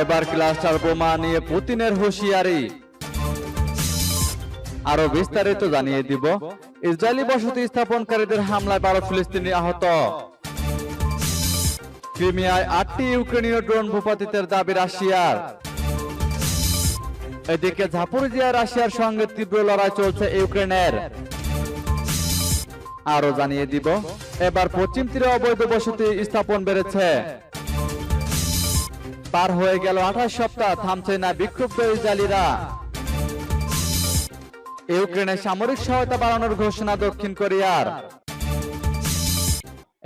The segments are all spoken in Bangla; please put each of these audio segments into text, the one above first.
এবার ক্লাস্টার বোমা নিয়ে পুতিনের হুঁশিয়ারি। আরও বিস্তারিত জানিয়ে দিব। ইসরায়েলি বসতি স্থাপনকারীদের হামলায় বারো ফিলিস্তিনি আহত। ক্রিমিয়ায় আটটি ইউক্রেনীয় ড্রোন ভূপাতিতের দাবি রাশিয়ার। এদিকে ঝাপুরজিয়া রাশিয়ার সঙ্গে তীব্র লড়াই চলছে ইউক্রেনের। আরও জানিয়ে দিব, এবার পশ্চিম তীরে অবৈধ বসতি স্থাপন বেড়েছে। পার হয়ে গেল আঠাশ সপ্তাহ, থামছে না বিক্ষুব্ধ ইসরায়েলিরা। ইউক্রেনে সামরিক সহায়তা বাড়ানোর ঘোষণা দক্ষিণ কোরিয়ার।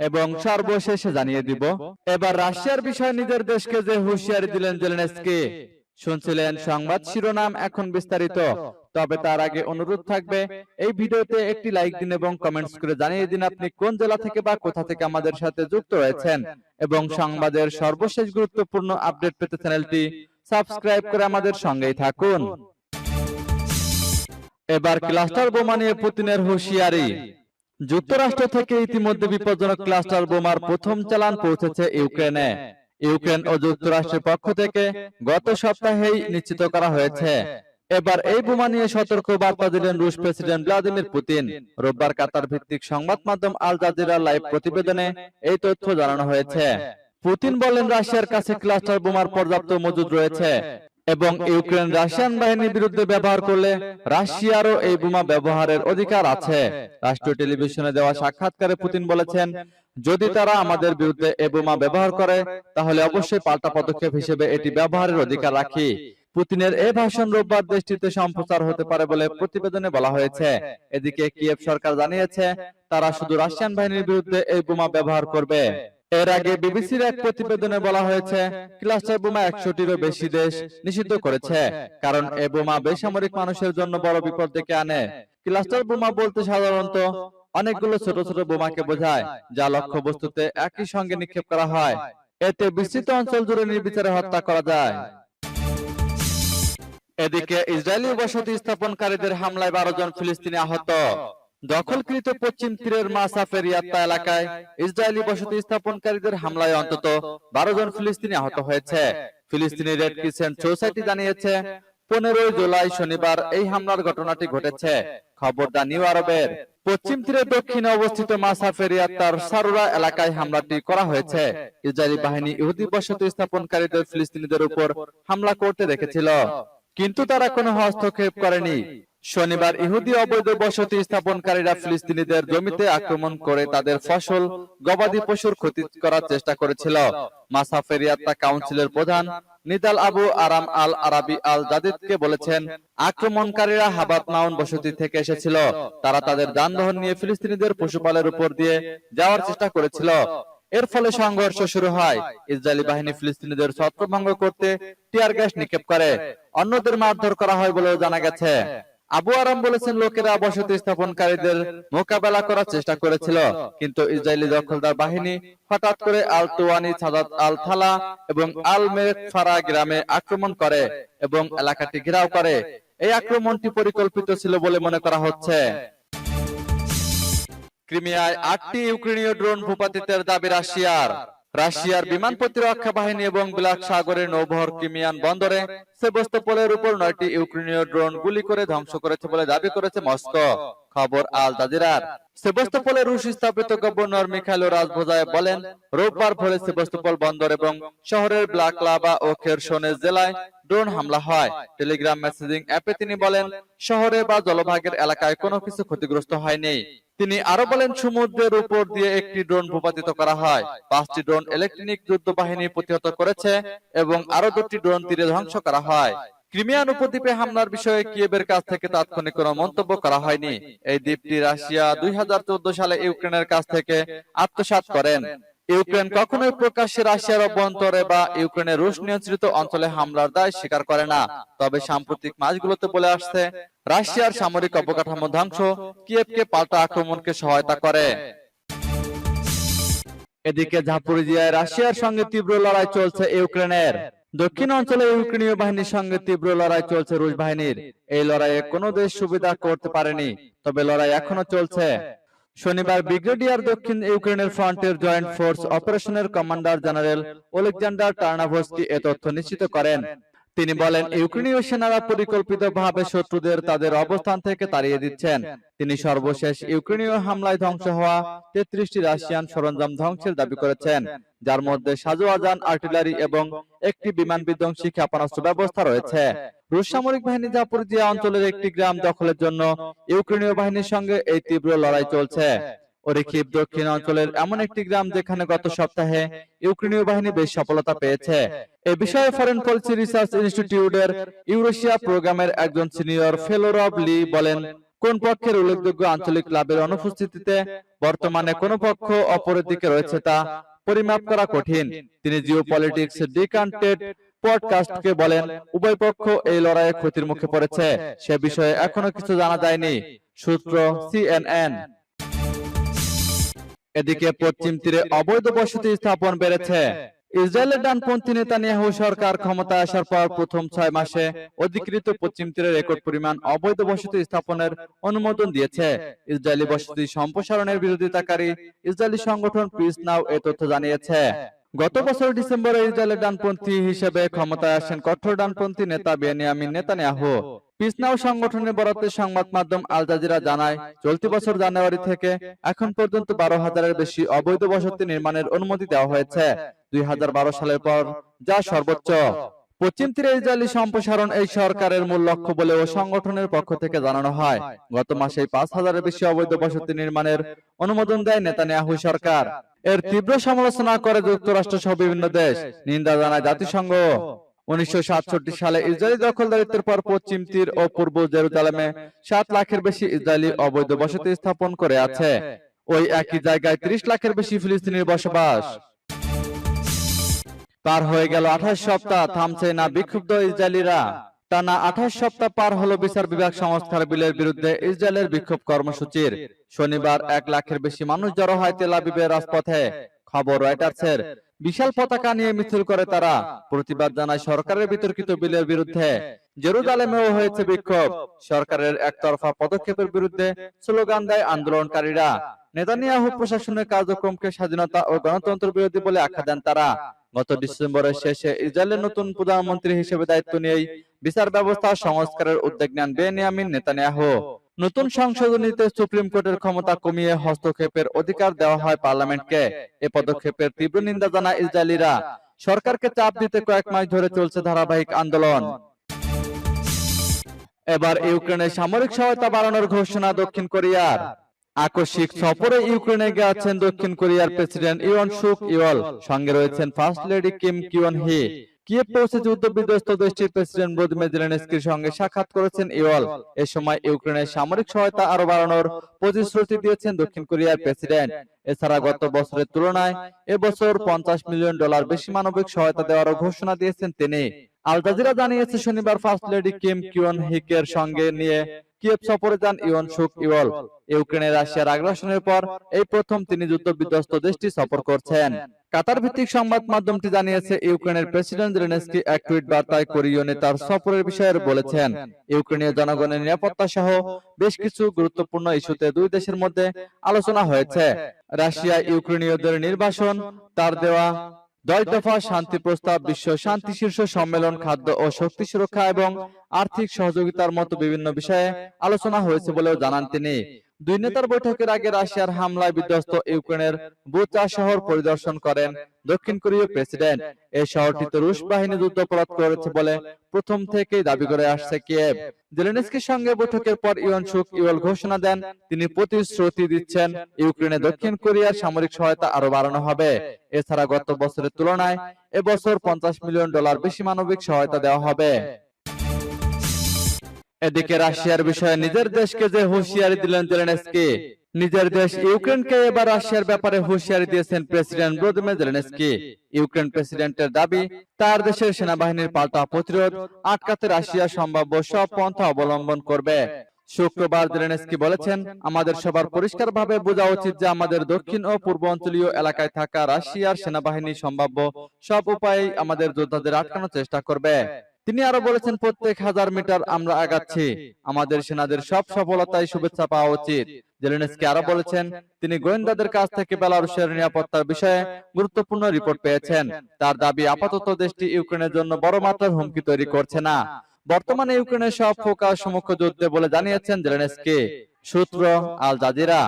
এবং সর্বশেষে জানিয়ে দিব, এবার রাশিয়ার বিষয়ে নিজের দেশকে যে হুঁশিয়ারি দিলেন জেলেনস্কি, শুনছিলেন সংবাদ শিরোনাম এখন বিস্তারিত। তবে তার আগে অনুরোধ থাকবে এই ভিডিওতে একটি লাইক দিন এবং কমেন্টস করে জানিয়ে দিন আপনি কোন জেলা থেকে বা কোথা থেকে আমাদের সাথে যুক্ত রয়েছেন এবং সংবাদের সর্বশেষ গুরুত্বপূর্ণ আপডেট পেতে চ্যানেলটি সাবস্ক্রাইব করে আমাদের সঙ্গেই থাকুন। এবার ক্লাস্টার বোমা নিয়ে পুতিনের হুঁশিয়ারি। যুক্তরাষ্ট্র থেকে ইতিমধ্যে বিপজ্জনক ক্লাস্টার বোমার প্রথম চালান পৌঁছেছে ইউক্রেনে। ইউক্রেন। ও যুক্তরাষ্ট্রের পক্ষ থেকে গত সপ্তাহেই নিশ্চিত করা হয়েছে এবার এই বোমা নিয়ে সতর্ক বার্তা দিলেন রুশ প্রেসিডেন্ট ভ্লাদিমির পুতিন। রোববার কাতার ভিত্তিক সংবাদ মাধ্যম আল জাজিরা লাইভ প্রতিবেদনে এই তথ্য জানানো হয়েছে। পুতিন বলেন রাশিয়ার কাছে ক্লাস্টার বোমার পর্যাপ্ত মজুদ রয়েছে এবং ইউক্রেন রাশিয়ান বাহিনীর বিরুদ্ধে ব্যবহার করলে রাশিয়ারও এই বোমা ব্যবহারের অধিকার আছে। রাষ্ট্রীয় টেলিভিশনে দেওয়া সাক্ষাৎকারে পুতিন বলেছেন যদি তারা আমাদের বিরুদ্ধে এ বোমা ব্যবহার করে তাহলে অবশ্যই পাল্টা পদক্ষেপ হিসেবে এটি ব্যবহারের অধিকার রাখি পুতিনের এই ভাষণ রোববার দেশটিতে সম্প্রচার হতে পারে বলে প্রতিবেদনে বলা হয়েছে। এদিকে কিয়েভ সরকার জানিয়েছে, তারা শুধু রাশিয়ান বাহিনীর বিরুদ্ধে এই বোমা ব্যবহার করবে। এর আগে বিবিসির এক প্রতিবেদনে বলা হয়েছে, ক্লাস্টার বোমা একশোটিরও বেশি দেশ নিষিদ্ধ করেছে, কারণ এ বোমা বেসামরিক মানুষের জন্য বড় বিপদ ডেকে আনে। ক্লাস্টার বোমা বলতে সাধারণত অনেকগুলো ছোট ছোট বোমাকে বোঝায়, যা লক্ষ্য বস্তুতে একই সঙ্গে নিক্ষেপ করা হয়। এতে বিস্তৃত অঞ্চল জুড়ে নির্বিচারে হত্যা করা যায়। এদিকে ইসরায়েলি বসতি স্থাপনকারীদের হামলায় বারো জন ফিলিস্তিনি আহত। দখলকৃত পশ্চিম তীরের মাসাফের ইয়াত্তা এলাকায় ইসরায়েলি বসতি স্থাপনকারীদের হামলায় অন্তত বারো জন ফিলিস্তিনি আহত হয়েছে। ফিলিস্তিনি রেড ক্রিসেন্ট সোসাইটি জানিয়েছে পনেরোই জুলাই শনিবার এই হামলার ঘটনাটি ঘটেছে। খবরটা নিউ আরবের। পশ্চিম তীরের দক্ষিণে অবস্থিত মাসাফের ইয়াত্তার সারুরা এলাকায় হামলাটি করা হয়েছে। ইসরায়েলি বাহিনী ইহুদি বসতি স্থাপনকারীদের ফিলিস্তিনিদের উপর হামলা করতে দেখেছিল। কিন্তু তারা কোনো হস্তক্ষেপ করেনি। শনিবার ইহুদি অবৈধ বসতি স্থাপনকারীরা ফিলিস্তিনিদের জমিতে আক্রমণ করে তাদের ফসল গবাদি পশুর ক্ষতি করার চেষ্টা করেছিল। মাসাফেরিয়াত্তা কাউন্সিলের প্রধান নিদাল আবু আরাম আল আরাবি আল জাদিদকে বলেছেন, আক্রমণকারীরা হাবাত মাউন বসতি থেকে এসেছিল। তারা তাদের যানবাহন নিয়ে ফিলিস্তিনিদের পশুপালের উপর দিয়ে যাওয়ার চেষ্টা করেছিল। এর ফলে সংঘর্ষ শুরু হয়। ইসরায়েলি বাহিনী ফিলিস্তিনিদের ছত্রভঙ্গ করতে টিয়ার গ্যাস নিক্ষেপ করে। অন্যদের মারধর করা হয় বলেও জানা গেছে। আবু আরাম বলেছেন লোকেরা বসতি স্থাপনকারীদের মোকাবেলা করার চেষ্টা করেছিল। কিন্তু ইসরায়েলি দখলদার বাহিনী হঠাৎ করে আল তোয়ানি সাদাত আল থালা এবং আল মেকফারা গ্রামে আক্রমণ করে এবং এলাকাটি ঘেরাও করে। এই আক্রমণটি পরিকল্পিত ছিল বলে মনে করা হচ্ছে। ক্রিমিয়ায় আটটি ইউক্রেনীয় ড্রোন ভূপাতিতের দাবি রাশিয়ার। রাশিয়ার। বিমান প্রতিরক্ষা বাহিনী এবং ব্ল্যাক সাগরের নৌবহর ক্রিমিয়ান বন্দরে সেবস্তোপলের উপর নয়টি ইউক্রেনীয় ড্রোন গুলি করে ধ্বংস করেছে বলে দাবি করেছে মস্কো। খবর আল জাজিরার। সেবস্তোপলের রুশ স্থাপিত গভর্নর মিখাইল রাজভোজায় বলেন, রোববার ভোরে সেবস্তোপল বন্দর এবং শহরের ব্লাকলাবা ও খেরসনের জেলায় ড্রোন হামলা হয়। টেলিগ্রাম মেসেজিং অ্যাপে তিনি বলেন, শহরে বা জলভাগের এলাকায় কোনো কিছু ক্ষতিগ্রস্ত হয়নি। তিনি আরও বলেন, সমুদ্রের উপর দিয়ে একটি ড্রোন ভূপাতিত করা হয়। পাঁচটি ড্রোন ইলেকট্রনিক যুদ্ধ বাহিনী প্রতিহত করেছে এবং আরও দুটি ড্রোন তীরে ধ্বংস করা হয়। ক্রিমিয়ান উপদ্বীপে হামলার বিষয়ে কিয়েবের কাছ থেকে তাৎক্ষণিক কোনো মন্তব্য করা হয়নি। এই দ্বীপটি রাশিয়া দুই সালে ইউক্রেনের কাছ থেকে আত্মসাৎ করেন। ইউক্রেন কখনোই প্রকাশ্যে রাশিয়ার অভ্যন্তরে বা ইউক্রেনের রুশ নিয়ন্ত্রিত অঞ্চলে হামলার দায় স্বীকার করে না। তবে সাম্প্রতিক মাসগুলোতে বলে আসছে, রাশিয়ার সামরিক অবকাঠামো ধ্বংস, কিয়েভকে পাল্টা আক্রমণকে সহায়তা করে। এদিকে ঝাপুরিজিয়ায় রাশিয়ার সঙ্গে তীব্র লড়াই চলছে ইউক্রেনের। দক্ষিণ অঞ্চলে ইউক্রেনীয় বাহিনীর সঙ্গে তীব্র লড়াই চলছে রুশ বাহিনীর। এই লড়াইয়ে কোনো দেশ সুবিধা করতে পারেনি, তবে লড়াই এখনও চলছে। শনিবার ব্রিগেডিয়ার দক্ষিণ ইউক্রেনের ফ্রন্টের জয়েন্ট ফোর্স অপারেশনের কমান্ডার জেনারেল ওলেকজান্ডার টার্নাভস্কি এ তথ্য নিশ্চিত করেন। তিনি বলেন ইউক্রেনীয় সেনারা পরিকল্পিতভাবে শত্রুদের তাদের অবস্থান থেকে তাড়িয়ে দিচ্ছেন। তিনি সর্বশেষ ইউক্রেনীয় হামলায় ধ্বংস হওয়া তেত্রিশটি রাশিয়ান সরঞ্জাম ধ্বংসের দাবি করেছেন। যার মধ্যে সাজু সাজোয়াজান আর্টিলারি এবং একটি বিমান বিধ্বংসী ক্ষেপণাস্ত্র ব্যবস্থা রয়েছে। রুশ সামরিক বাহিনী জাপোরিজিয়া অঞ্চলের একটি গ্রাম দখলের জন্য ইউক্রেনীয় বাহিনীর সঙ্গে এই তীব্র লড়াই চলছে। ওরিখিভ দক্ষিণ অঞ্চলের এমন একটি গ্রাম যেখানে গত সপ্তাহে ইউক্রেনীয় বাহিনী বেশ সফলতা পেয়েছে। এ বিষয়ে ফরেন পলিসি রিসার্চ ইনস্টিটিউটের ইউরেশিয়া প্রোগ্রামের একজন সিনিয়র ফেলো রব লি বলেন, কোন পক্ষের উল্লেখযোগ্য আঞ্চলিক লাভের অনুপস্থিতিতে বর্তমানে কোন পক্ষ অপরের দিকে রয়েছে তা পরিমাপ করা কঠিন। তিনি জিও পলিটিক্স ডিকান্টেড পডকাস্টকে বলেন, উভয় পক্ষ এই লড়াইয়ে ক্ষতির মুখে পড়েছে। সে বিষয়ে এখনও কিছু জানা যায়নি। সূত্র সিএনএন এদিকে পশ্চিম তীরে অবৈধ বসতি স্থাপন বেড়েছে। ইসরায়েলের ডানপন্থী নেতানিয়াহু সরকার ক্ষমতায় আসার পর প্রথম ছয় মাসে অধিকৃত পশ্চিম তীরে রেকর্ড পরিমাণ অবৈধ বসতি স্থাপনের অনুমোদন দিয়েছে। ইসরায়েলি বসতি সম্প্রসারণের বিরোধিতাকারী ইসরায়েলি সংগঠন পিস নাও এ তথ্য জানিয়েছে। গত বছর ডিসেম্বরে ইসরায়েলের ডানপন্থী হিসেবে ক্ষমতায় আসেন কঠোর ডানপন্থী নেতা বেনিয়ামিন নেতানিয়াহু পিসনাও সংগঠনের বরাতে সংবাদ মাধ্যম আল জাজিরা জানায়, চলতি বছর জানুয়ারি থেকে এখন পর্যন্ত বারো হাজারের বেশি অবৈধ বসতি নির্মাণের অনুমতি দেওয়া হয়েছে। দুই সালের পর যা সর্বোচ্চ। পশ্চিম তীরে ইসরায়েলি সম্প্রসারণ এই সরকারের মূল লক্ষ্য বলেও সংগঠনের পক্ষ থেকে জানানো হয়। গত মাসে পাঁচ হাজারের বেশি অবৈধ বসতি নির্মাণের অনুমোদন দেয় নেতানিয়াহু সরকার। এর তীব্র সমালোচনা করে যুক্তরাষ্ট্র সহ বিভিন্ন দেশ। নিন্দা জানায় জাতিসংঘ। উনিশশো সালে ইসরায়েলি দখলদারিত্বের পর পশ্চিম তীর ও পূর্ব জেরুজালেমে সাত লাখের বেশি ইসরায়েলি অবৈধ বসতি স্থাপন করে আছে। ওই একই জায়গায় ত্রিশ লাখের বেশি ফিলিস্তিনির বসবাস। পার হয়ে গেল আঠাশ সপ্তাহ থামছে না বিক্ষুব্ধ ইসরায়েলিরা। টানা আঠাশ সপ্তাহ পার হলো বিচার বিভাগ সংস্কার বিলের বিরুদ্ধে ইসরায়েলের বিক্ষোভ কর্মসূচির। শনিবার এক লাখের বেশি মানুষ জড়ো হয় তেল আবিবের রাজপথে। খবর রয়টার্সের। বিশাল পতাকা নিয়ে মিছিল করে তারা। প্রতিবাদ জানায় সরকারের বিতর্কিত বিলের বিরুদ্ধে। জেরুজালেমেও হয়েছে বিক্ষোভ। সরকারের একতরফা পদক্ষেপের বিরুদ্ধে স্লোগান দেয় আন্দোলনকারীরা। নেতানিয়াহু প্রশাসনের কার্যক্রমকে স্বাধীনতা ও গণতন্ত্র বিরোধী বলে আখ্যা দেন তারা। গত ডিসেম্বরের শেষে ইসরায়েলের নতুন প্রধানমন্ত্রী হিসেবে দায়িত্ব নিয়েই বিচার ব্যবস্থা সংস্কারের উদ্যোগ নেন বেনিয়ামিন নেতানিয়াহু। নতুন সংশোধনীতে সুপ্রিম কোর্টের ক্ষমতা কমিয়ে হস্তক্ষেপের অধিকার দেওয়া হয় পার্লামেন্টকে। এ পদক্ষেপের তীব্র নিন্দা জানায় ইসরায়েলিরা। সরকারকে চাপ দিতে কয়েক মাস ধরে চলছে ধারাবাহিক আন্দোলন। এবার ইউক্রেনের সামরিক সহায়তা বাড়ানোর ঘোষণা দক্ষিণ কোরিয়ার। আকস্মিক সফরে ইউক্রেনে গেছেন দক্ষিণ কোরিয়ার প্রেসিডেন্ট ইয়ন সুক ইয়ল সঙ্গে রয়েছেন first lady Kim Keon Hee. Kyiv প্রতিশ্রুতি দিয়েছেন দক্ষিণ কোরিয়ার প্রেসিডেন্ট। এছাড়া গত বছরের তুলনায় এবছর পঞ্চাশ মিলিয়ন ডলার বেশি মানবিক সহায়তা ঘোষণা দিয়েছেন তিনি। জানিয়েছে শনিবার ফার্স্ট লেডি কিম কিয়ন হিকের সঙ্গে নিয়ে কিয়েভ সফরে যান ইয়ন সুক ইওল ইউক্রেনের রাশিয়ার আগ্রাসনের পর এই প্রথম তিনি যুদ্ধ বিধ্বস্ত দেশটি সফর করছেন। কাতার ভিত্তিক সংবাদ মাধ্যমটি জানিয়েছে ইউক্রেনের প্রেসিডেন্ট জেলেনস্কি এক টুইট বার্তায় কোরীয় নেতার সফরের বিষয়ে বলেছেন। ইউক্রেনীয় জনগণের নিরাপত্তা সহ বেশ কিছু গুরুত্বপূর্ণ ইস্যুতে দুই দেশের মধ্যে আলোচনা হয়েছে। রাশিয়া ইউক্রেনীয়দের নির্বাসন তার দেওয়া দশ দফা শান্তি প্রস্তাব, বিশ্ব শান্তি, শীর্ষ সম্মেলন, খাদ্য ও শক্তি সুরক্ষা এবং আর্থিক সহযোগিতার মতো বিভিন্ন বিষয়ে আলোচনা হয়েছে বলেও জানান তিনি। দুই নেতার বৈঠকের আগে রাশিয়ার হামলায় বিধ্বস্ত ইউক্রেনের বুচা শহর পরিদর্শন করেন দক্ষিণ কোরীয় প্রেসিডেন্ট। এই শহরটিতে রুশ বাহিনী যুদ্ধাপরাধ করেছে বলে প্রথম থেকেই দাবি করে আসছে কিয়েভ। জেলেনস্কির সঙ্গে বৈঠকের পর ইয়ন সুক ইওল ঘোষণা দেন, তিনি প্রতিশ্রুতি দিচ্ছেন ইউক্রেনে দক্ষিণ কোরিয়ার সামরিক সহায়তা আরও বাড়ানো হবে। এছাড়া গত বছরের তুলনায় এবছর পঞ্চাশ মিলিয়ন ডলার বেশি মানবিক সহায়তা দেওয়া হবে। এদিকে রাশিয়ার বিষয়ে নিজের দেশকে যে হুঁশিয়ারি দিলেন জেলেনস্কি নিজের দেশ ইউক্রেনকে এবার রাশিয়ার ব্যাপারে হুঁশিয়ারি দিয়েছেন প্রেসিডেন্ট ভ্লাদিমির জেলেনস্কি। ইউক্রেন প্রেসিডেন্টের দাবি তার দেশের সেনাবাহিনীর পাল্টা প্রতিরোধ আটকাতে রাশিয়া সম্ভাব্য সব পন্থা অবলম্বন করবে। শুক্রবার জেলেনস্কি বলেছেন আমাদের সবার পরিষ্কারভাবে বোঝা উচিত যে আমাদের দক্ষিণ ও পূর্ব অঞ্চলীয় এলাকায় থাকা রাশিয়ার সেনাবাহিনী সম্ভাব্য সব উপায়ে আমাদের যোদ্ধাদের আটকানোর চেষ্টা করবে তিনি আরও বলেছেন, প্রত্যেক হাজার মিটার আমরা আগাচ্ছি। আমাদের সেনাদের সব সফলতায় শুভেচ্ছা পাওয়া উচিত। জেলেনস্কি আরও বলেছেন, তিনি গোয়েন্দাদের কাছ থেকে বেলারুশের নিরাপত্তার বিষয়ে গুরুত্বপূর্ণ রিপোর্ট পেয়েছেন। তার দাবি, আপাতত দেশটি ইউক্রেনের জন্য বড় মাত্রার হুমকি তৈরি করছে না। বর্তমানে ইউক্রেনের সব ফোকাস সমুখ যুদ্ধে বলে জানিয়েছেন জেলেনস্কি। সূত্র আল জাজিরা।